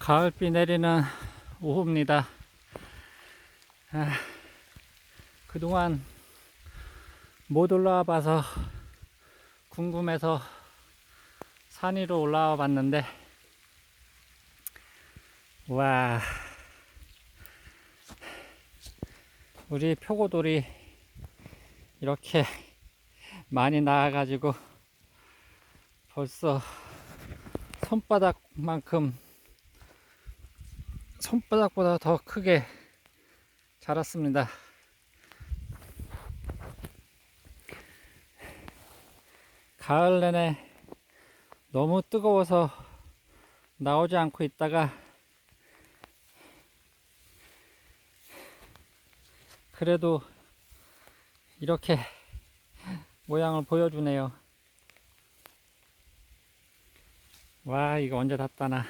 가을비 내리는 오후입니다. 아, 그동안 못 올라와 봐서 궁금해서 산 위로 올라와 봤는데, 와, 우리 표고돌이 이렇게 많이 나와가지고 벌써 손바닥만큼 손바닥보다 더 크게 자랐습니다. 가을 내내 너무 뜨거워서 나오지 않고 있다가 그래도 이렇게 모양을 보여주네요. 와, 이거 언제 다 따나.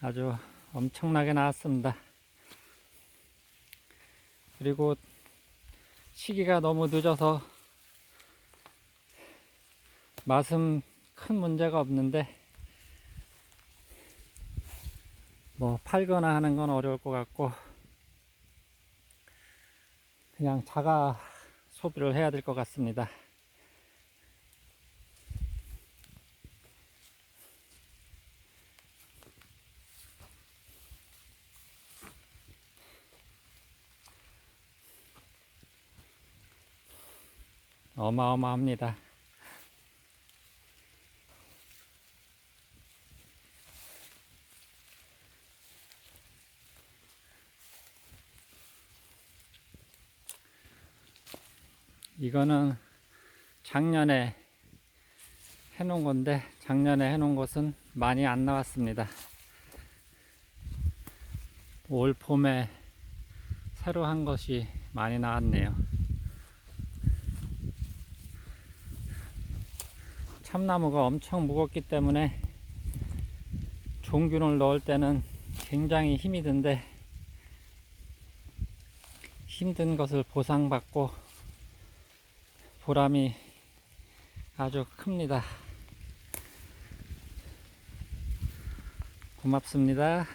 아주 엄청나게 나왔습니다. 그리고 시기가 너무 늦어서 맛은 큰 문제가 없는데 뭐 팔거나 하는 건 어려울 것 같고 그냥 자가 소비를 해야 될 것 같습니다. 어마어마합니다. 이거는 작년에 해놓은 건데 작년에 해놓은 것은 많이 안 나왔습니다. 올 봄에 새로 한 것이 많이 나왔네요. 참나무가 엄청 무겁기 때문에 종균을 넣을 때는 굉장히 힘이 든데 힘든 것을 보상받고 보람이 아주 큽니다. 고맙습니다.